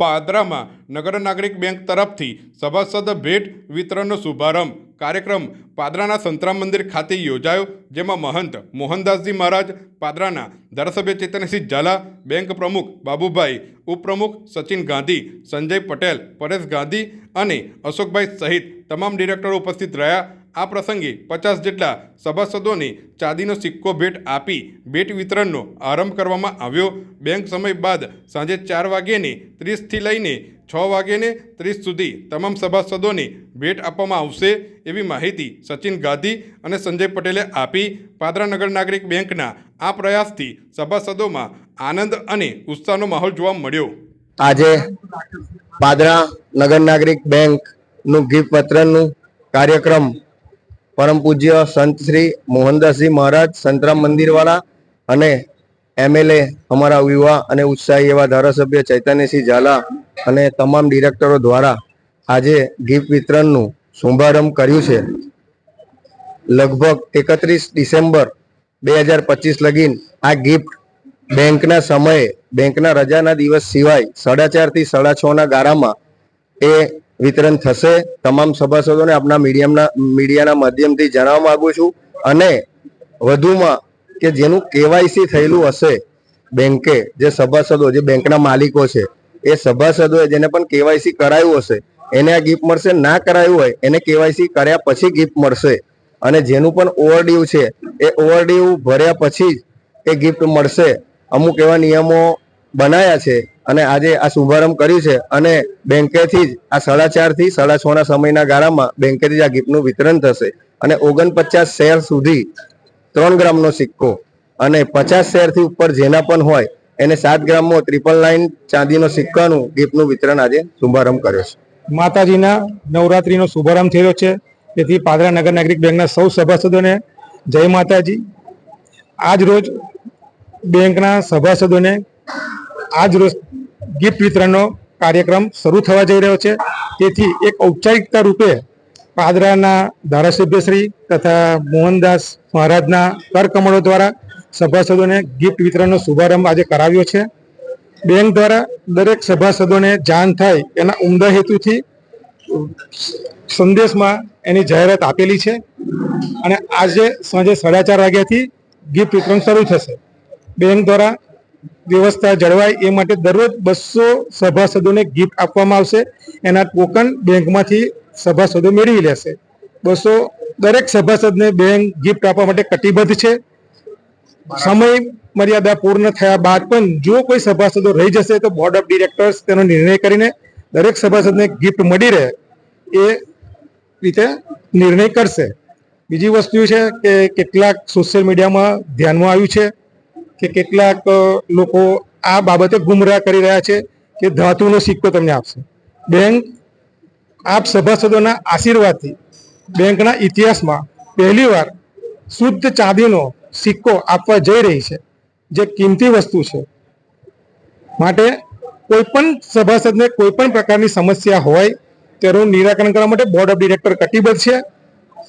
પાદરામાં નગર નાગરિક બેંક તરફથી સભાસદ ભેટ વિતરણનો શુભારંભ કાર્યક્રમ પાદરાના સંતરામ મંદિર ખાતે યોજાયો, જેમાં મહંત મોહનદાસજી મહારાજ, પાદરાના ધારાસભ્ય ચેતનસિંહ ઝાલા, બેંક પ્રમુખ બાબુભાઈ, ઉપપ્રમુખ સચિન ગાંધી, સંજય પટેલ, પરેશ ગાંધી અને અશોકભાઈ સહિત તમામ ડિરેક્ટરો ઉપસ્થિત રહ્યા. આ પ્રસંગે પચાસ જેટલા સભાસદોને ચાંદીનો સિક્કો ભેટ આપી ભેટ વિતરણનો આરંભ કરવામાં આવ્યો. બેંક સમય બાદ સાંજે ચાર વાગ્યેને ત્રીસથી લઈને છ વાગ્યેને ત્રીસ સુધી તમામ સભાસદોને ભેટ આપવામાં આવશે એવી માહિતી સચિન ગાંધી અને સંજય પટેલે આપી. પાદરા નગર નાગરિક બેંકના આ પ્રયાસથી સભાસદોમાં આનંદ અને ઉત્સાહનો માહોલ જોવા મળ્યો. આજે પાદરા નગર નાગરિક બેંકનું ગીત પત્રનું કાર્યક્રમ પરમ પૂજ્ય સંત શ્રી મોહનદાસજી મહારાજ સંતરામ મંદિરવાળા અને એમએલએ અમારા યુવા અને ઉત્સાહી એવા ધારાસભ્ય ચૈતન્યસિંહ ઝાલા અને તમામ ડિરેક્ટરો દ્વારા આજે ગિફ્ટ વિતરણનું શુભારંભ કર્યું છે. લગભગ એકત્રીસ ડિસેમ્બર બે હજાર પચીસ લગીન આ ગિફ્ટ બેંકના સમયે, બેંકના રજાના દિવસ સિવાય સાડા ચારથી સાડા છ ના ગાળામાં એ વિતરણ થશે. તમામ સભાસદોને આપણા મીડિયમના, મીડિયાના માધ્યમથી જણાવવા માંગુ છું. અને વધુમાં કે જેનું કેવાયસી થયેલું હશે બેંકે, જે સભાસદો, જે બેંકના માલિકો છે, એ સભાસદોએ જેને પણ કેવાયસી કરાયું હશે, એને આ ગિફ્ટ મળશે, ના કરાયું હોય, એને કેવાયસી કર્યા પછી ગિફ્ટ મળશે. અને જેનું પણ ઓવરડ્યુ છે, એ ઓવરડ્યુ ભર્યા પછી જ એ ગિફ્ટ મળશે. અમુક એવા નિયમો બનાયા છે અને આજે આ શુભારંભ કર્યું છે અને બેંકેથી જ આ સાડા ચારથી સાડા છ ના સમયના ગાળામાં બેંકેથી જ આ ગિફ્ટનું વિતરણ થશે. અને ઓગણપચાસ શેર સુધી ત્રણ ગ્રામનો સિક્કો અને પચાસ શેરથી ઉપર જેના પણ હોય એને સાત ગ્રામમાં ત્રિપલ નાઇન ચાંદીનો સિક્કાનું ગિફ્ટનું વિતરણ આજે શુભારંભ કર્યો છે. માતાજીના નવરાત્રીનો શુભારંભ થયો છે. તેથી પાદરા નગર નાગરિક બેંકના સૌ સભાસદોને જય માતાજી. આજ રોજ બેંકના સભાસદોને આજ રોજ ગિફ્ટ વિતરણનો કાર્યક્રમ શરૂ થવા જઈ રહ્યો છે. તેથી એક ઔપચારિકતા રૂપે પાદરાના ધારાસભ્યશ્રી તથા મોહનદાસ મહારાજના કરકમળો દ્વારા સભાસદોને ગિફ્ટ વિતરણનો શુભારંભ આજે કરાવ્યો છે. બેંક દ્વારા દરેક સભાસદોને જાણ થાય એના ઉમદા હેતુથી સંદેશમાં એની જાહેરાત આપેલી છે અને આજે સાંજે સાડા ચાર વાગ્યાથી ગિફ્ટ વિતરણ શરૂ થશે. બેંક દ્વારા વ્યવસ્થા જળવાય એ માટે દરરોજ બસો સભાસદોને ગિફ્ટ આપવામાં આવશે. એના ટોકન બેંકમાંથી સભાસદો મેળવી લેશે. બસો દરેક સભાસદને બેંક ગિફ્ટ આપવા માટે કટિબદ્ધ છે. સમય મર્યાદા પૂર્ણ થયા બાદ પણ જો કોઈ સભાસદો રહી જશે તો બોર્ડ ઓફ ડિરેક્ટર્સ તેનો નિર્ણય કરીને દરેક સભાસદને ગિફ્ટ મળી રહે એ રીતે નિર્ણય કરશે. બીજી વસ્તુ છે કે કેટલાક સોશિયલ મીડિયામાં ધ્યાનમાં આવ્યું છે. કે કેટલાક લોકો આ બાબતે ગુમરાહ કરી રહ્યા છે કે ધાતુનો સિક્કો તમને આપશે. બેંક આપ સભાસદોના આશીર્વાદથી બેંકના ઇતિહાસમાં પહેલીવાર શુદ્ધ ચાંદીનો સિક્કો આપવા જઈ રહી છે. જે કિંમતી વસ્તુ છે. માટે કોઈ પણ સભાસદને કોઈ પણ પ્રકારની સમસ્યા હોય, તેનું નિરાકરણ કરવા માટે બોર્ડ ઓફ ડિરેક્ટર કટિબદ્ધ છે.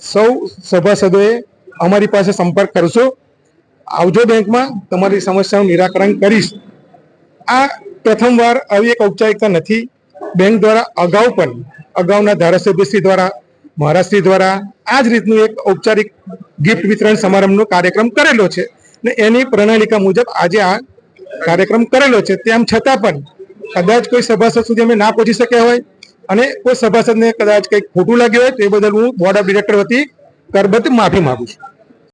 સૌ સભાસદોએ અમારી પાસે સંપર્ક કરશો. આવજો બેંકમાં, તમારી સમસ્યાનું નિરાકરણ કરીશ. આ પ્રથમવાર આવી એક ઔપચારિકતા નથી. બેંક દ્વારા અગાઉ પણ, અગાઉના ધારાસભ્યશ્રી દ્વારા, મહારાજશ્રી દ્વારા આ જ રીતનું એક ઔપચારિક ગિફ્ટ વિતરણ સમારંભનો કાર્યક્રમ કરેલો છે ને એની પ્રણાલિકા મુજબ આજે આ કાર્યક્રમ કરેલો છે. તેમ છતાં પણ કદાચ કોઈ સભાસદ સુધી અમે ના પહોંચી શક્યા હોય અને કોઈ સભાસદને કદાચ કંઈક ખોટું લાગ્યું હોય તે બદલ હું બોર્ડ ઓફ ડિરેક્ટર વતી કરબત માફી માગું છું.